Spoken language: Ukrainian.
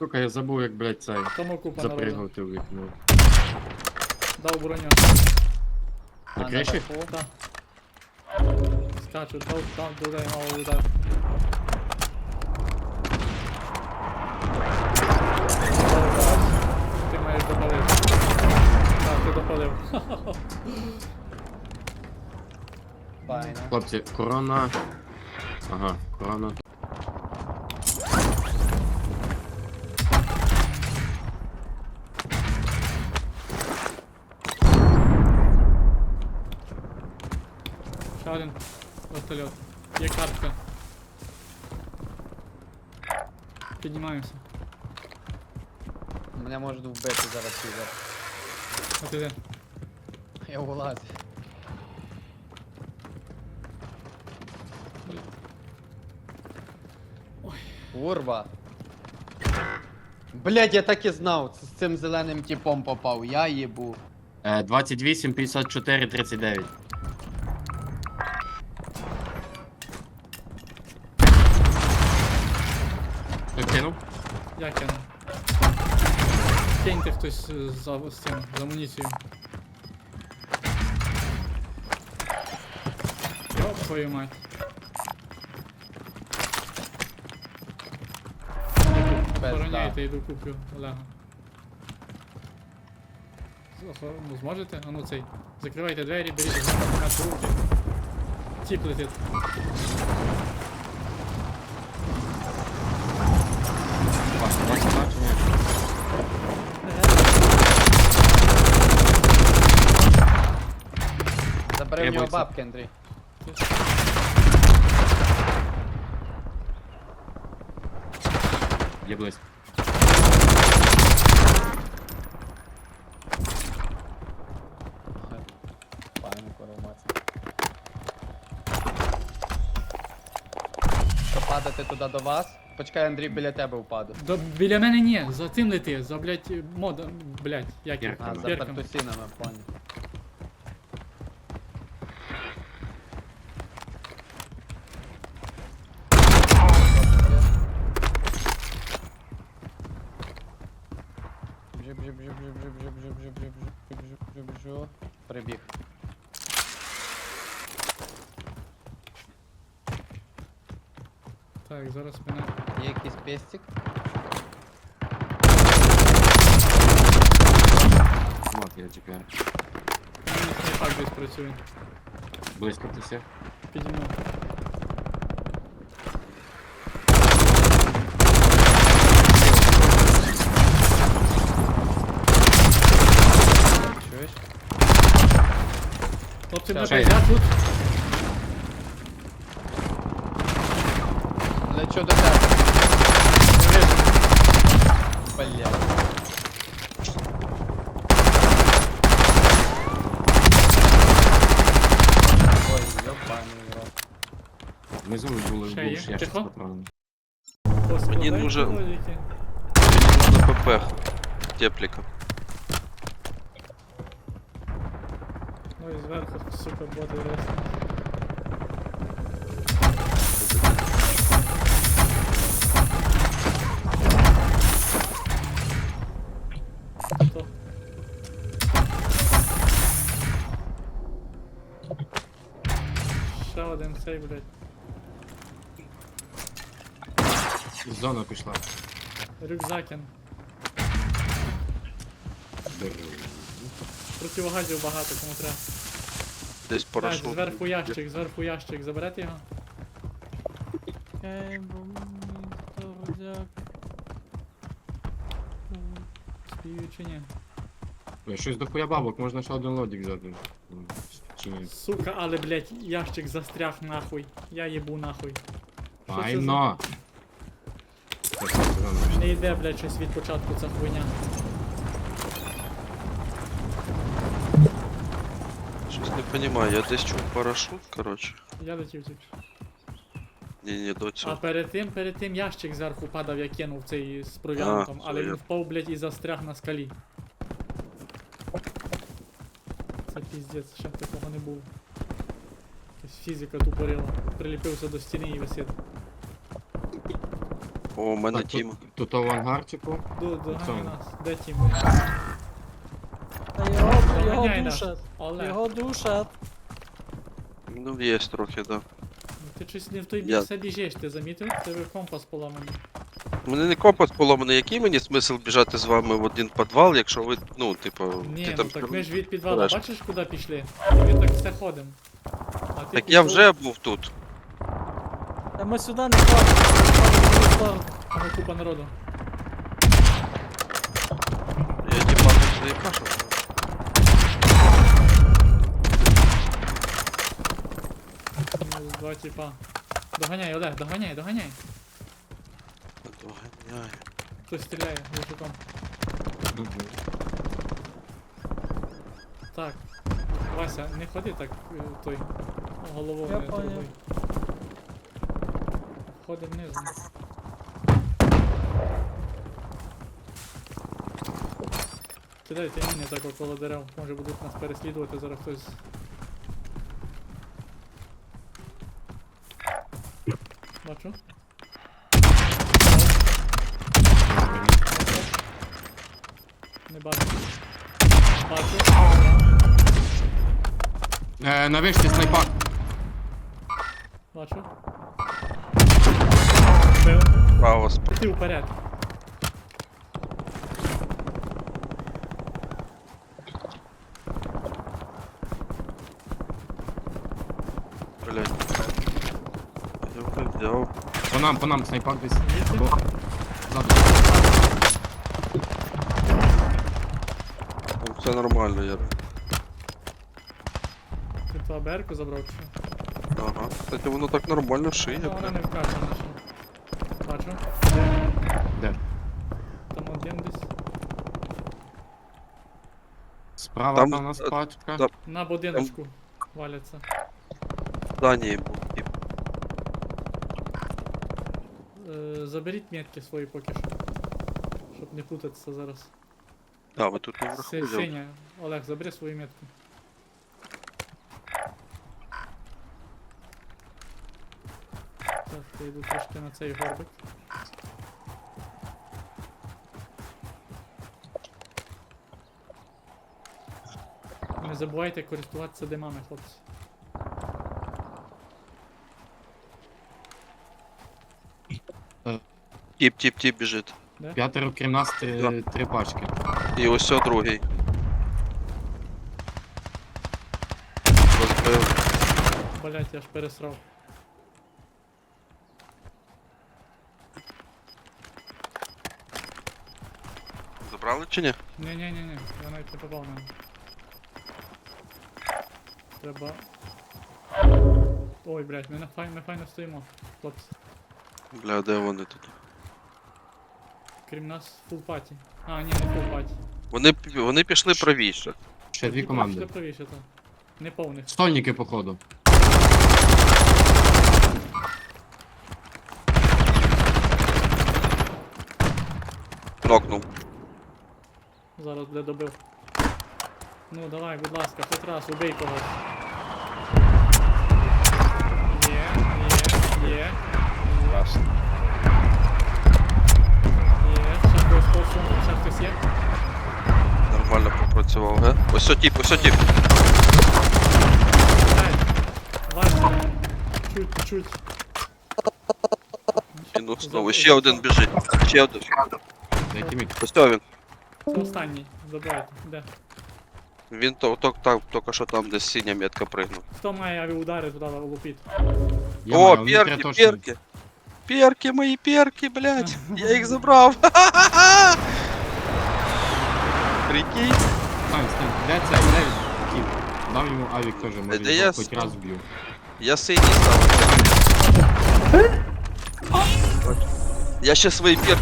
Сука, я забув, як, блядь, цей. Тому купа народу. Запригнути в вікно. Дав броню. На криші? Так. Скачу, дав, дав, дуже мало удар. Ти маєш допалити. Так, ти допалив. Файно. Хлопці, корона. Ага, корона. Ще один вертольот. Є картка. Піднімаємося. Мене можуть вбити зараз піде. От іде. Я вилазю. Курва. Блять, я так і знав, з цим зеленим типом попав, я їбу. Е, 28, 54, 39. Кинув? Я кину. Киньте хтось е, за з цим, за амуніцією. Йоп, твою мать. Охороняйте, йду куплю Олега. Ну зможете? А ну цей. Закривайте двері, беріть в руки. Тіп летить. Бачу, бачу, бачу, ні. Забери в нього Требується. бабки, Андрій. Є близько. Що падати туди до вас? Почекай, Андрій, біля тебе впаду. До, біля мене ні, за цим лети, за блять мода, блять, як їх? А, за пертусінами, понял. біжу, біжу, біжу, біжу, біжу, біжу, біжу, біжу. Прибіг. Так, зараз мене. Є якийсь пестик. Вот я тепер. Мені ну, так десь працює. Близько ти всіх. Підіймав. Хлопці, Ще ми є. я тут. Лечу до тебе. Бля. Ой, ёбаный рот. Внизу були Ще є? був ще щось Тихо? патрони. Розкладайте нужен- ролики. Мне нужно ПП. Теплика. І зверху, сука, боти ресні. Ще один цей, блядь. Зона пішла. Рюкзакін. Противогазів багато, кому треба. Десь Так, зверху ящик, зверху ящик, заберете його? Спію чи ні? Ой, Щось дохуя бабок, можна ще один лодік взяти. Чи ні? Сука, але, блядь, ящик застряг нахуй. Я їбу нахуй. Файно! Не йде, блядь, щось від початку ця хуйня. Щось не понимаю, я десь чув парашут, короче. Я летів тільки. Ні, ні, до А цього. перед тим, перед тим ящик зверху падав, я кинув цей з провіантом, А, але він я- впав, блядь, і застряг на скалі. Це піздець, ще такого не було. Якась фізика тупорила. Приліпився до стіни і висить. О, у мене Так, тім. тут, тут в ангарчику. До, доганяй Цьому. нас. Де тім? Його, Доганяй нас. душать. Олег, Його душать. Ну, є трохи, да. ти щось не в той бік Я- все біжиш, ти замітив? Тебе компас поламаний. У мене не компас поломаний, який мені смисл біжати з вами в один підвал, якщо ви, ну, типу, Ні, ти ну там. так ми ж від підвала, Береш. бачиш, куди пішли? Ми так все ходимо. А ти Так я пішов, вже був тут. Та ми сюди не ходимо. в. Там купа народу. Я типа не заїбашив. Мінус Два типа. Доганяй, Олег, доганяй, доганяй. Доганяю. Хтось стріляє, глушаком. Так. Вася, не ходи так е, той головою Я не понял. трогай. Ходимо низом. Кидайте міни так около дерев, може будуть нас переслідувати зараз хтось. Бачу. Не бачу. Бачу. Е, на вишці снайпак. Бачу. Бив. Право сп... Ти вперед. блядь. Взяв. По нам, по нам снайпак десь. Або ззаду. Ну, Все нормально, я. Ти ту АБР-ку забрав чи що? Ага. Кстати, воно так нормально шиє, Ну, вона блядь. не вкачана ще. Бачу. Де? Там один десь. Справа Там, там, у нас е, пачка. там- На будиночку валяться. Данії був. тип. Е, заберіть метки свої поки що. Щоб не путатися зараз. А, ви тут наверху Си-. Синя, Олег, забери свої метки. Так, я йду трошки на цей горбик. Не забувайте користуватися димами, хлопці. Тіп, тіп, тіп біжить. П'ятеро крім нас три, Да. три пачки. І ось о другий. Розбив. Блять, я ж пересрав. Забрали чи ні? Ні-ні-ні, я навіть не попав на нього. Треба. Ой, блядь, ми, на фай... ми файно стоїмо. Хлопці. Бля, де вони тут? Крім нас фул паті. А, ні, не фул паті. Вони, п- вони пішли правіше. Ще дві команди. пішли правіше, то. Не повних. Стольники, походу. Нокнув. Зараз де добив. Ну давай, будь ласка, хоч раз убий когось. Є, є, є. Страшно. Є, ще хтось є. Нормально попрацював, ге? Ось тіп, ось. Чуть, чуть. Кинув знову. Ще один біжить. Ще один. Дайте мій. Ось о він. Це останній. Забирайте. Де? Він то, то, так, тільки що там десь синя метка пригнув. Хто має авіаудари туди лупіть? Я О, маю, перки, точно. перки. Перки, мої перки, блядь. Я їх забрав. Прикинь. Стань, стань. Де це? Де він? Кіт. Дам йому авік теж, може де його я хоч став? раз б'ю. Я синій став. Я ще свої перки